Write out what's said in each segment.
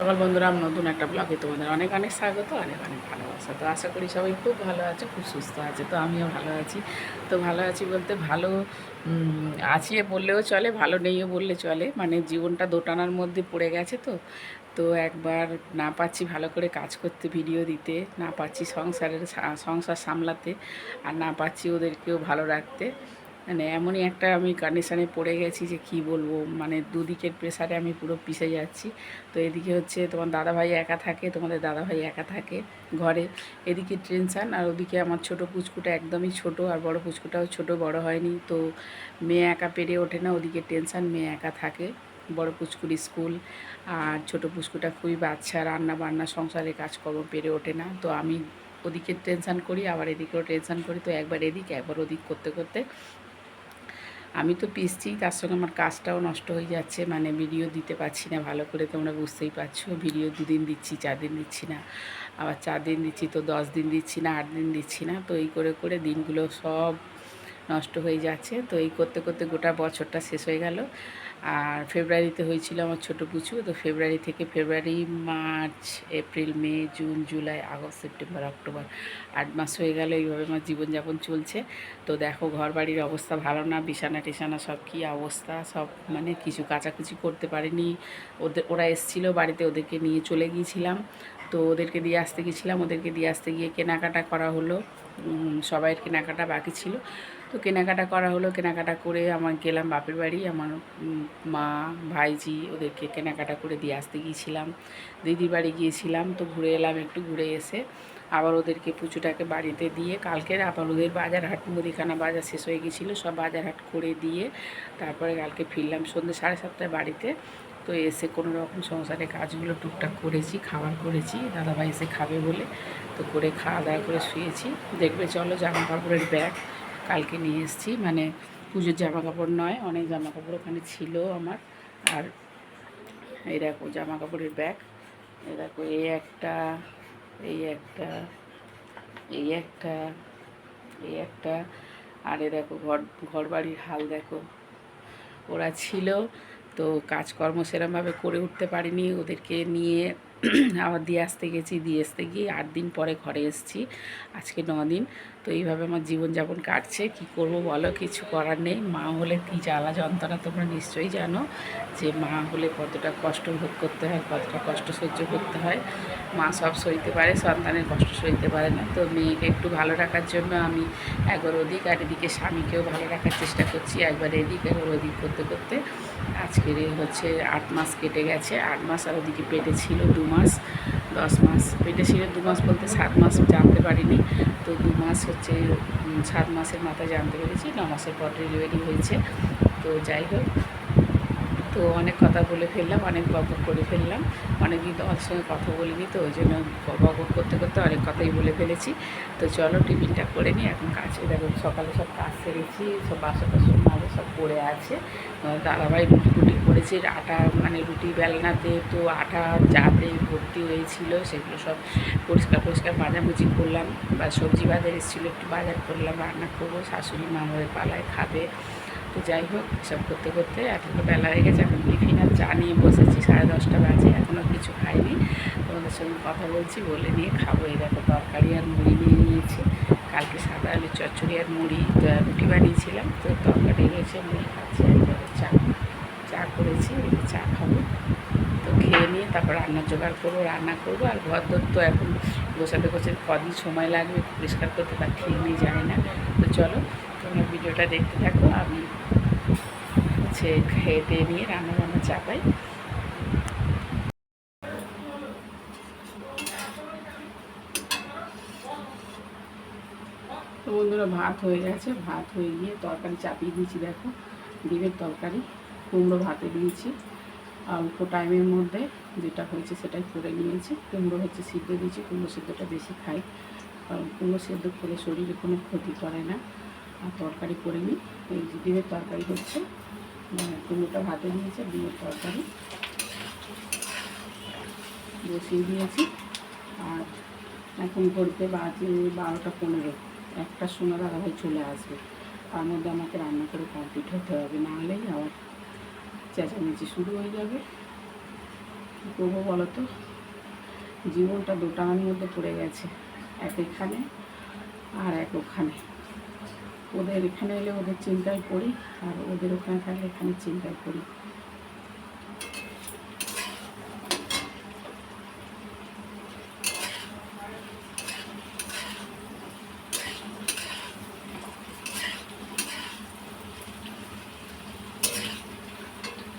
সকাল বন্ধুরা আমার নতুন একটা ব্লগে তোমাদের অনেক অনেক স্বাগত অনেক অনেক ভালোবাসা। তো আশা করি সবাই খুব ভালো আছে, খুব সুস্থ আছে। তো আমিও ভালো আছি। তো ভালো আছি বলতে ভালো আছি বললেও চলে, ভালো নেইও বললে চলে। মানে জীবনটা দোটানার মধ্যে পড়ে গেছে তো। তো একবার না পাচ্ছি ভালো করে কাজ করতে ভিডিও দিতে, না পাচ্ছি সংসারের, সংসার সামলাতে, আর না পাচ্ছি ওদেরকেও ভালো রাখতে। মানে এমনই একটা আমি কন্ডিশানে পড়ে গেছি যে কি বলব মানে দুদিকের প্রেসারে আমি পুরো পিষে যাচ্ছি। তো এদিকে হচ্ছে তোমার দাদাভাই একা থাকে, তোমাদের দাদাভাই একা থাকে ঘরে। এদিকে টেনশান, আর ওদিকে আমার ছোট পুচকুটা একদমই ছোট, আর বড় পুচকুটাও ছোট, বড় হয়নি। তো মেয়ে একা পেরে ওঠে না, ওদিকে টেনশান, মেয়ে একা থাকে। বড় পুচকুর স্কুল, আর ছোট পুচকুটা খুবই বাচ্চা রান্না বান্না সংসারে কাজকর্ম পেরে ওঠে না। তো আমি ওদিকে টেনশান করি, আবার এদিকেও টেনশান করি। তো একবার এদিক, একবার ওদিক করতে করতে আমি তো পিসছি, তার সঙ্গে আমার কাজটাও নষ্ট হয়ে যাচ্ছে মানে ভিডিও দিতে পারছি না, ভালো করে তোমরা বুঝতেই পারছ ভিডিও দুদিন দিচ্ছি, চার দিন দিচ্ছি না, আবার চার দিন দিচ্ছি তো দশ দিন দিচ্ছি না, আট দিন দিচ্ছি না, তো এই করে করে দিনগুলো সব নষ্ট হয়ে যাচ্ছে, তো এই করতে করতে গোটা বছরটা শেষ হয়ে গেল আর ফেব্রুয়ারিতে হয়েছিল আমার ছোটো পুচু, তো ফেব্রুয়ারি থেকে February, March, April, May, June, July, August, September, October আট মাস হয়ে গেল, এইভাবে আমার জীবনযাপন চলছে। তো দেখো ঘর বাড়ির অবস্থা ভালো না, বিছানা টিছানা সব কী অবস্থা? সব মানে কিছু কাচাকুচি করতে পারিনি। ওদের, ওরা এসেছিল বাড়িতে, ওদেরকে নিয়ে চলে গিয়েছিলাম। তো ওদেরকে দিয়ে আসতে গেছিলাম ওদেরকে দিয়ে আসতে গিয়ে কেনাকাটা করা হলো। সবাইয়ের কেনাকাটা বাকি ছিল। তো কেনাকাটা করা হলো, কেনাকাটা করে আমার গেলাম বাপের বাড়ি, আমার মা, ভাইজি ওদেরকে কেনাকাটা করে দিয়ে আসতে গিয়েছিলাম। দিদির বাড়ি গিয়েছিলাম তো ঘুরে এলাম একটু ঘুরে এসে। আবার ওদেরকে পুজোটাকে বাড়িতে দিয়ে কালকে আবার ওদের বাজার হাট, মুদিখানা বাজার শেষ হয়ে গেছিল সব বাজার হাট করে দিয়ে তারপরে কালকে ফিরলাম সন্ধ্যে সাড়ে সাতটায় বাড়িতে। তো এসে কোনো রকম সংসারে কাজগুলো টুকটাক করেছি, খাবার করেছি, দাদাভাই এসে খাবে বলে। তো করে খাওয়া দাওয়া করে শুয়েছি। দেখবে চলো জামা কাপড়ের ব্যাগ। কালকে নিয়ে এসেছি। মানে পুজোর জামা কাপড় নয়, অনেক জামা কাপড় ওখানে ছিল আমার। আর এই দেখো জামা কাপড়ের ব্যাগ। এই দেখো এই একটা এই একটা এই একটা এই একটা। আর এ দেখো ঘর ঘর বাড়ির হাল দেখো। ওরা ছিল, তো কাজকর্ম সেরমভাবে করে উঠতে পারিনি। ওদেরকে নিয়ে আবার দিয়ে আসতে গেছি, দিয়ে আসতে গিয়ে আট দিন পরে ঘরে এসেছি, আজকে ন দিন। তো এইভাবে আমার জীবনযাপন কাটছে, কি করব বলো? কিছু করার নেই। মা হলে কী জ্বালা যন্ত্রণা তোমরা নিশ্চয়ই জানো, যে মা হলে কতটা কষ্ট ভোগ করতে হয়, কতটা কষ্ট সহ্য করতে হয়। মা সব সইতে পারে, সন্তানের কষ্ট সইতে পারে না। তো মেয়েকে একটু ভালো রাখার জন্য আমি একবার ওদিক আর এদিকে স্বামীকেও ভালো রাখার চেষ্টা করছি, একবার এদিক একবার ওদিক করতে করতে। আজকের হচ্ছে আট মাস কেটে গেছে। আট মাস আর ওদিকে পেটে ছিল দু মাস, দশ মাস। পেটে ছিল দু মাস বলতে সাত মাস জানতে পারিনি। তো দু মাস হচ্ছে সাত মাসের মাথায় জানতে পেরেছি, ন মাসের পর ডেলিভারি হয়েছে। তো যাই হোক, তো অনেক কথা বলে ফেললাম, অনেক বকর করে ফেললাম। অনেকদিন তোমার সঙ্গে কথা বলিনি, তো ওই জন্য বকর করতে করতে অনেক কথাই বলে ফেলেছি। তো চলো টিফিনটা করে নিই, এখন কাছে দেখো সকালে সব কাজ সেরেছি সব বাসা মাঝে সব পড়ে আছে। দাদাভাই রুটি ফুটি করেছে, আটা মানে রুটি বেলনাতে তো আটা যাতে ভর্তি হয়েছিল, সেগুলো সব পরিষ্কার পরিষ্কার মাঝামাঝি করলাম। বা সবজি বাজার এসেছিল, একটু বাজার করলাম, রান্না করব, শাশুড়ি মা আমাদের পালায় খাবে। তো যাই হোক, এসব করতে করতে এখন তো বেলা হয়ে গেছে, এখন টিফিন আর চা নিয়ে বসেছি, সাড়ে দশটা বাজে এখনও কিছু খাইনি। তোমাদের সঙ্গে কথা বলছি, বলে নিয়ে খাব, এই দেখো তরকারি আর মুড়ি নিয়ে নিয়েছি। কালকে সাদা আলু চচ্চড়ি আর মুড়ি রুটি বানিয়েছিলাম। তো তরকারি রয়েছে মুড়ি খাচ্ছি আর চা চা করেছি চা খাব। তো খেয়ে নিয়ে তারপর রান্না জোগাড় করব, রান্না করব। আর ঘর তো এখন গোছাতে গোছাতে কদিন সময় লাগবে, পরিষ্কার করতে তার ঠিক নেই জানি না। তো চলো, তোমরা ভিডিওটা দেখতে থাকো, আমি হচ্ছে খেয়ে টেয়ে নিয়ে রান্না বান্না চাপাই তো বন্ধুরা, ভাত হয়ে গেছে। ভাত হয়ে গিয়ে তরকারি চাপিয়ে দিয়েছি, দেখো। ডিমের তরকারি, কুমড়ো ভাতে দিয়েছি। অল্প টাইমের মধ্যে যেটা হয়েছে সেটাই করে নিয়েছি। কুমড়ো হচ্ছে সিদ্ধ দিয়েছি, কুমড়ো সিদ্ধটা বেশি খাই। কারণ কুমড়ো সিদ্ধ করে শরীরে কোনো ক্ষতি করে না। আর তরকারি করে নিই। এই যে ডিমের তরকারি হচ্ছে মানে কুমড়োটা ভাতে দিয়েছে, ডিমের তরকারি বসিয়ে দিয়েছি। আর এখন ঘড়িতে বাজে বারোটা পনেরো। একটা সময় দাদাভাই চলে আসবে। তার মধ্যে আমাকে রান্না করে কমপ্লিট হতে হবে, না নাহলেই আবার চেঁচামেচি শুরু হয়ে যাবে। কী করব বলো তো? জীবনটা দুটানার মধ্যে পড়ে গেছে, এক এখানে আর এক ওখানে। ওদের এখানে এলে ওদের চিন্তায় পড়ি, আর ওদের ওখানে থাকলে এখানে চিন্তায় পড়ি।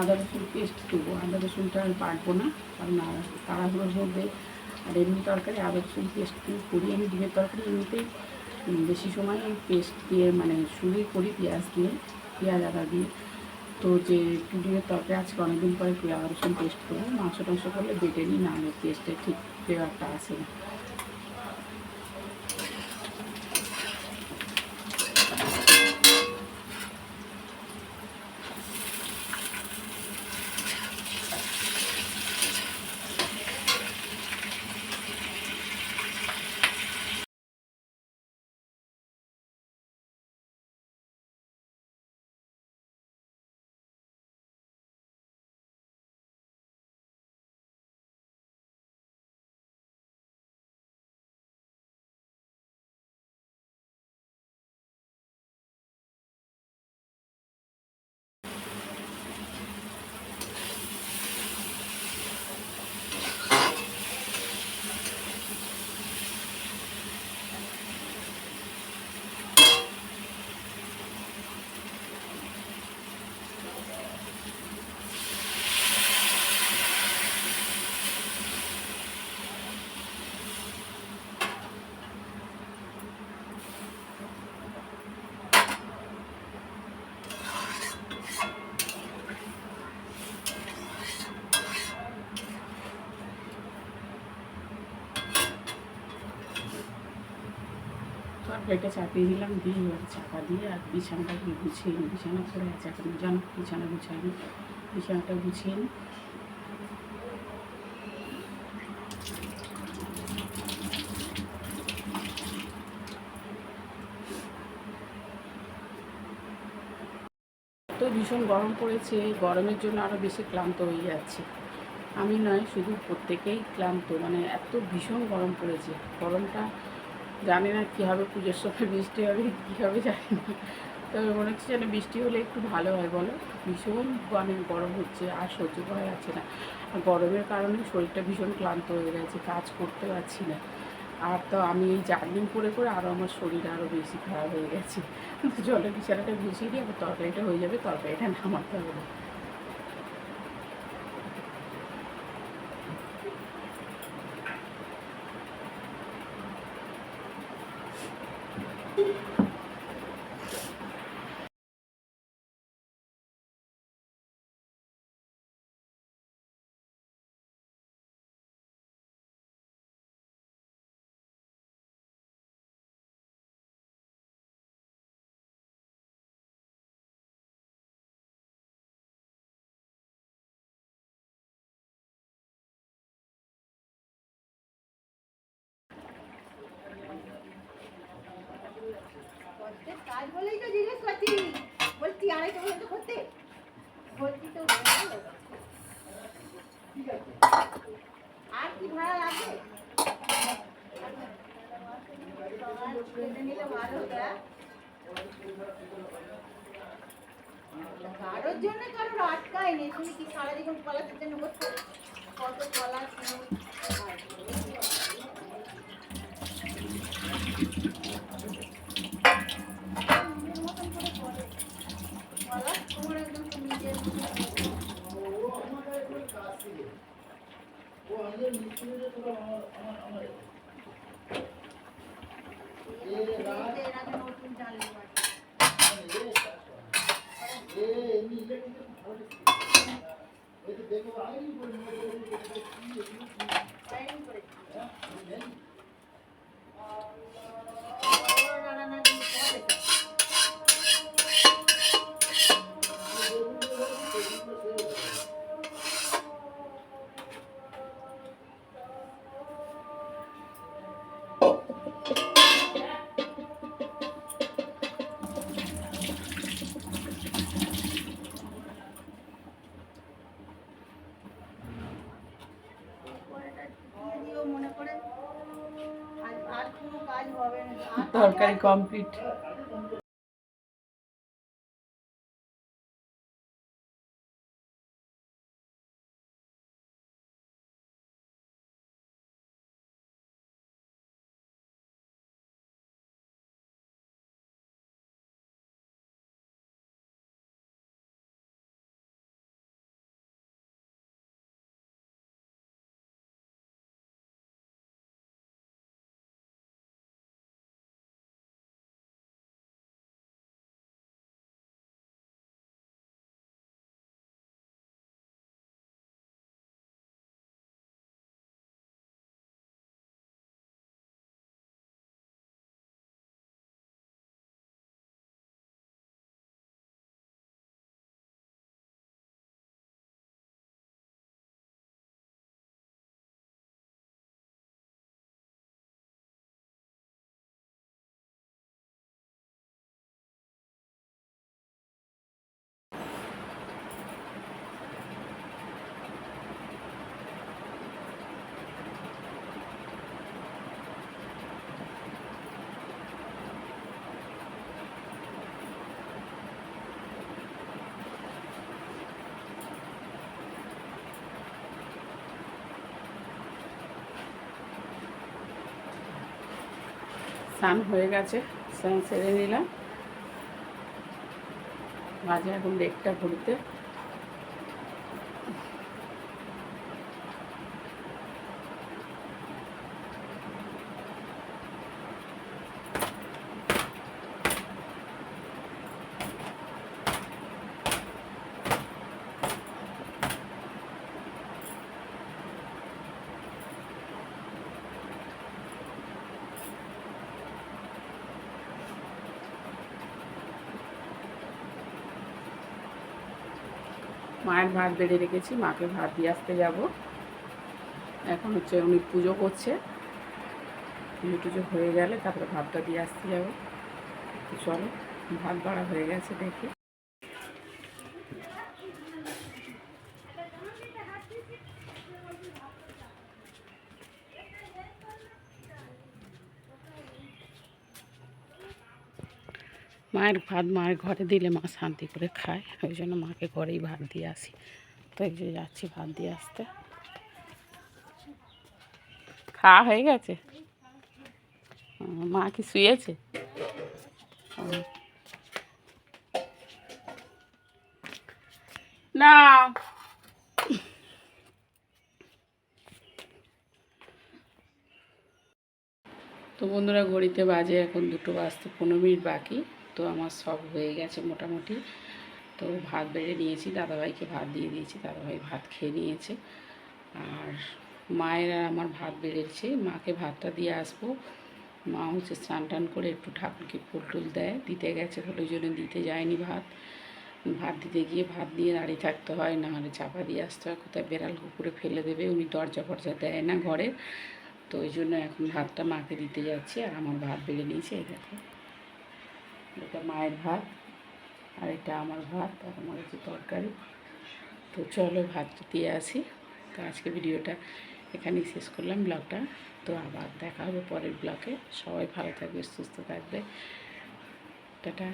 আদা রসুন পেস্ট দেবো। আদা রসুনটা আর বাটবো না, কারণ তাড়াহুড়োর মধ্যে আর এমনি তরকারি আদা রসুন পেস্ট দিয়ে করি। আমি ডিমের তরকারি এমনিতেই বেশি সময় পেস্ট দিয়ে মানে শুরুই করি পেঁয়াজ দিয়ে, পেঁয়াজ, আদা দিয়ে। তো যে একটু ডিমের তরকারি আজকে অনেকদিন পরে আদা রসুন পেস্ট করব। মাংস টাংস করলে বেটে নিই, না পেস্টে ঠিক ফ্লেভারটা আসে না। তরকারিটা চাপিয়ে দিলাম, দিয়ে এবার চাপা দিয়ে আর বিছানাটাকে গুছিয়ে নিই। বিছানা পড়ে আছে এখন, জানো, বিছানা গুছাই নিই বিছানাটা গুছিয়ে নিই তো ভীষণ গরম পড়েছে, গরমের জন্য আরও বেশি ক্লান্ত হয়ে যাচ্ছে। আমি নয়, শুধু প্রত্যেকেই ক্লান্ত মানে এত ভীষণ গরম পড়েছে। গরমটা জানি না কী হবে, পুজোর সময় বৃষ্টি হবে, কী হবে জানি না। তবে মনে হচ্ছে যেন বৃষ্টি হলে একটু ভালো হয়, বলো? ভীষণ মানে গরম হচ্ছে, আর সহ্য করা যাচ্ছে না। আর গরমের কারণে শরীরটা ভীষণ ক্লান্ত হয়ে গেছে, কাজ করতে পারছি না। আর তো আমি এই জার্নিং করে করে আরও আমার শরীর আরও বেশি খারাপ হয়ে গেছে। জলের বিছানাটা গুছিয়ে দিয়ে আবার তরকারিটা হয়ে যাবে, তরকারিটা নামাতে হবে না প্রত্যেক কাজ বলেই তো জিজ্ঞেস করছি বলছি আড়াইটা পর্যন্ত করতে বলছি তো হয়ে গেল। আর কি ভাড়া লাগবে আর কেটে নিলে ভালো হতো, হ্যাঁ? কারোর জন্য কারোর আটকায় নেই তুমি কি সারাদিন কলার জন্য কত কলা वो अंदर नीचे में थोड़ा अमर अमर ये रात ये रात में नोट में डाल लिया ये ये इलेक्ट्रिक बोर्ड ये तो देखो आगे नहीं बोल মনে করে আর কোনো কাজ হবে না। তরকারি কমপ্লিট স্নান হয়ে গেছে স্নান সেরে নিলাম। মাঝে এখন ডেকটা ঘুরতে। মায়ের ভাত বেড়ে রেখেছি, মাকে ভাত দিয়ে আসতে যাব। এখন হচ্ছে উনি পুজো করছে। পুজো টুজো হয়ে গেলে তারপরে ভাতটা দিয়ে আসতে যাব। চলো, ভাত বাড়া হয়ে গেছে দেখি। মায়ের ভাত মায়ের ঘরে দিলে মা শান্তি করে খায়। ওই জন্য মাকে ঘরেই ভাত দিয়ে আসি। তো এই যে যাচ্ছি ভাত দিয়ে আসতে। খাওয়া হয়ে গেছে? মা কি শুয়েছে। না। তো বন্ধুরা, ঘড়িতে বাজে এখন দুটো বাজতে পনেরো মিনিট বাকি। তো আমার সব হয়ে গেছে মোটামুটি। তো ভাত বেড়ে নিয়েছি, দাদাভাইকে ভাত দিয়ে দিয়েছি, দাদাভাই ভাত খেয়ে নিয়েছে। আর মায়ের আর আমার ভাত বেড়েছে, মাকে ভাতটা দিয়ে আসব। মা হচ্ছে স্নান টান করে একটু ঠাকুরকে ফুল টুল দেয়, দিতে গেছে বলে ওই জন্য দিতে যায়নি ভাত। ভাত দিতে গিয়ে ভাত দিয়ে দাঁড়িয়ে থাকতে হয়, না হলে চাপা দিয়ে আসতে হয়, কোথায় বেড়াল কুকুরে ফেলে দেবে, উনি দরজা ফরজা দেয় না ঘরে। তো ওই জন্য এখন ভাতটা মাকে দিতে যাচ্ছি, আর আমার ভাত বেড়ে নিয়েছে, এই দেখো। এটা মায়ের ভাত, আর এটা আমার ভাত আর আমার হচ্ছে তরকারি। তো চলো ভাত দিয়ে আসি। তো আজকে ভিডিওটা এখানেই শেষ করলাম ব্লগটা। তো আবার দেখা হবে পরের ব্লগে। সবাই ভালো থাকবে, সুস্থ থাকবে। টাটা।